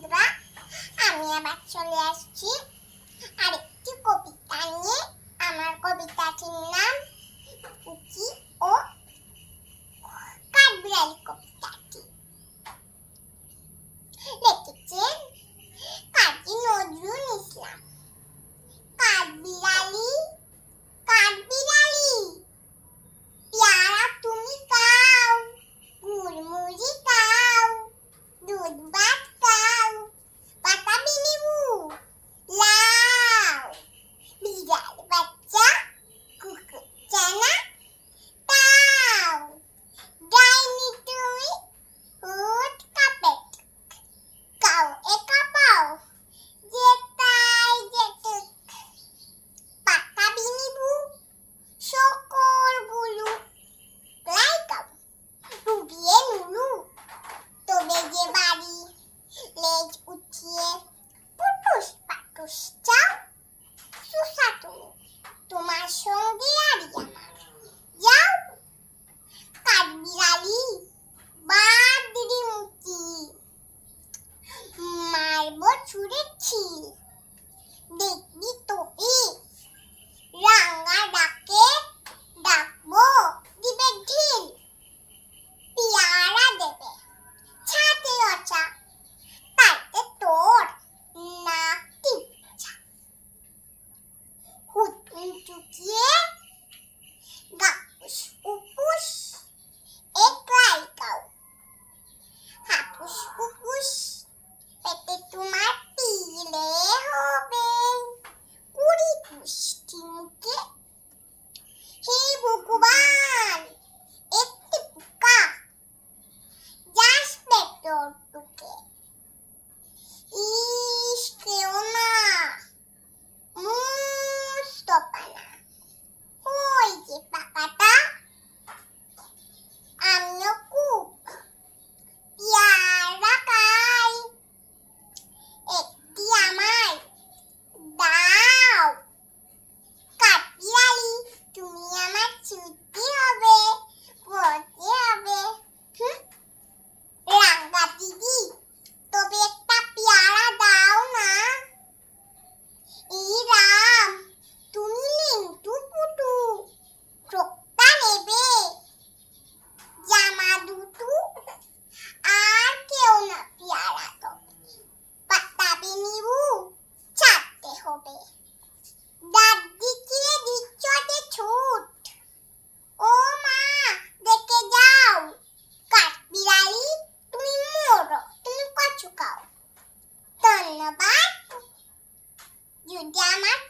বন্ধুরা, আমি আবার চলে আসছি আরেকটি কবিতা নিয়ে। আমার কবিতাটির নাম কুকি ও কাঠবিড়ালি কবিতাটি। তুষ্টা সুসাতু তোমার সঙ্গে আরিয়া Yeah. sentía más